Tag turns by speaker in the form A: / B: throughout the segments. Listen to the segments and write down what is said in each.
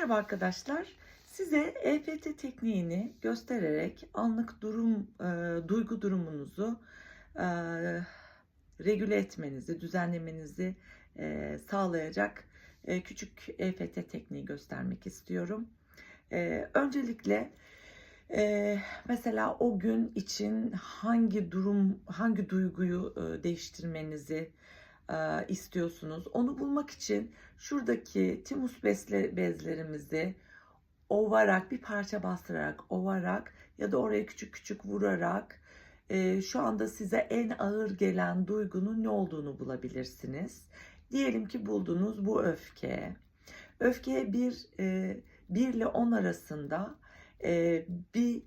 A: Merhaba arkadaşlar. Size EFT tekniğini göstererek anlık durum, e, duygu durumunuzu e, regüle etmenizi, düzenlemenizi e, sağlayacak e, küçük EFT tekniği göstermek istiyorum. E, öncelikle e, mesela o gün için hangi durum, hangi duyguyu e, değiştirmenizi e, istiyorsunuz. Onu bulmak için şuradaki timus bezle, bezlerimizi ovarak bir parça bastırarak ovarak ya da oraya küçük küçük vurarak e, şu anda size en ağır gelen duygunun ne olduğunu bulabilirsiniz. Diyelim ki buldunuz bu öfke. Öfkeye bir, e, 1 ile 10 arasında e, bir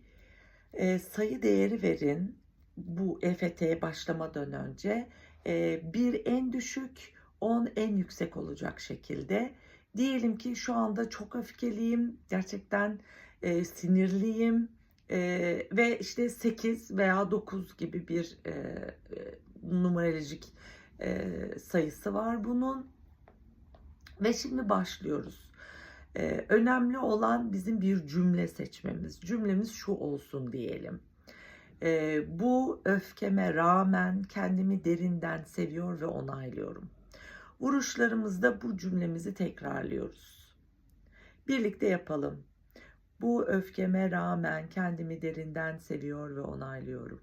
A: e, sayı değeri verin bu EFT'ye başlamadan önce e, bir en düşük 10 en yüksek olacak şekilde. Diyelim ki şu anda çok öfkeliyim, gerçekten e, sinirliyim e, ve işte 8 veya 9 gibi bir e, e, numerolojik e, sayısı var bunun. Ve şimdi başlıyoruz. Ee, önemli olan bizim bir cümle seçmemiz. Cümlemiz şu olsun diyelim. Ee, bu öfkeme rağmen kendimi derinden seviyor ve onaylıyorum. Vuruşlarımızda bu cümlemizi tekrarlıyoruz. Birlikte yapalım. Bu öfkeme rağmen kendimi derinden seviyor ve onaylıyorum.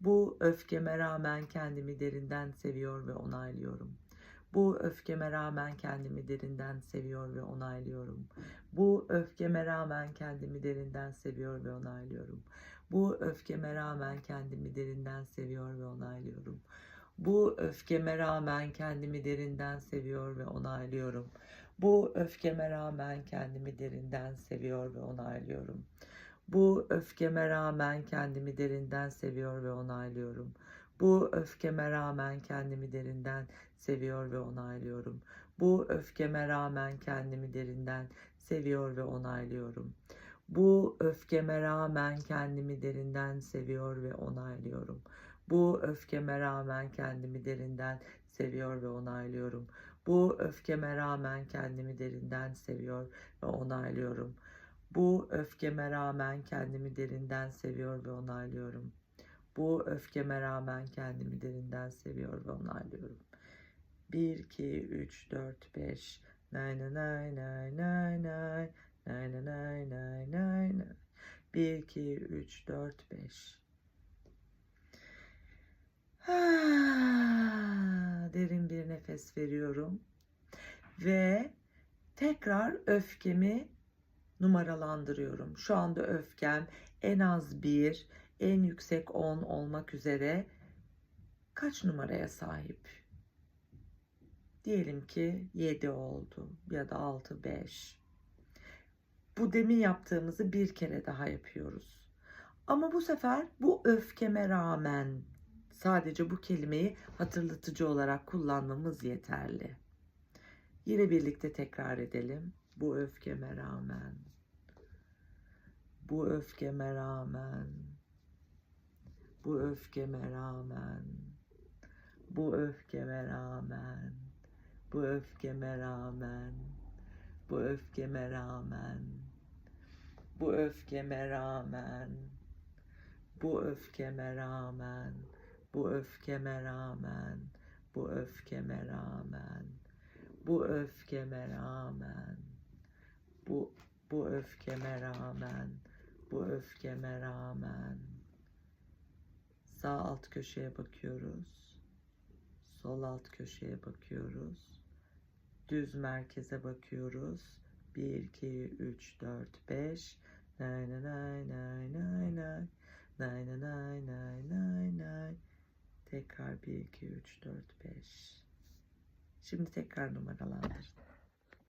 A: Bu öfkeme rağmen kendimi derinden seviyor ve onaylıyorum. Bu öfkeme rağmen kendimi derinden seviyor ve onaylıyorum. Bu öfkeme rağmen kendimi derinden seviyor ve onaylıyorum. Bu öfkeme rağmen kendimi derinden seviyor ve onaylıyorum. Bu öfkeme rağmen kendimi derinden seviyor ve onaylıyorum. Bu öfkeme rağmen kendimi derinden seviyor ve onaylıyorum. Bu öfkeme rağmen kendimi derinden seviyor ve onaylıyorum. Bu öfkeme rağmen kendimi derinden seviyor ve onaylıyorum. Bu öfkeme rağmen kendimi derinden seviyor ve onaylıyorum. Bu öfkeme rağmen kendimi derinden seviyor ve onaylıyorum. Bu öfkeme rağmen kendimi derinden seviyor ve onaylıyorum. Bu öfkeme rağmen kendimi derinden seviyor ve onaylıyorum. Bu öfkeme rağmen kendimi derinden seviyor ve onaylıyorum. Bu öfkeme rağmen kendimi derinden seviyor ve onaylıyorum. 1, 2, 3, 4, 5. Nay nay nay nay nay nay. Nay nay nay nay nay nay. 1, 2, 3, 4, 5. Derin bir nefes veriyorum. Ve tekrar öfkemi numaralandırıyorum. Şu anda öfkem en az bir, en yüksek 10 olmak üzere kaç numaraya sahip? Diyelim ki 7 oldu ya da 6, 5. Bu demin yaptığımızı bir kere daha yapıyoruz. Ama bu sefer bu öfkeme rağmen sadece bu kelimeyi hatırlatıcı olarak kullanmamız yeterli. Yine birlikte tekrar edelim. Bu öfkeme rağmen. Bu öfkeme rağmen. Bu öfkeme rağmen. Bu öfkeme rağmen. Bu öfkeme rağmen. Bu öfkeme rağmen. Bu öfkeme rağmen. Bu öfkeme rağmen. Bu öfkeme rağmen. Bu öfkeme rağmen. Bu öfkeme rağmen. Bu bu öfkeme rağmen. Bu öfkeme rağmen. Sağ alt köşeye bakıyoruz. Sol alt köşeye bakıyoruz. Düz merkeze bakıyoruz. 1, 2, 3, 4, 5. Nay nay nay nay nay nay. Nay nay nay nay nay nay. Tekrar 1, 2, 3, 4, 5. Şimdi tekrar numaralandırdım.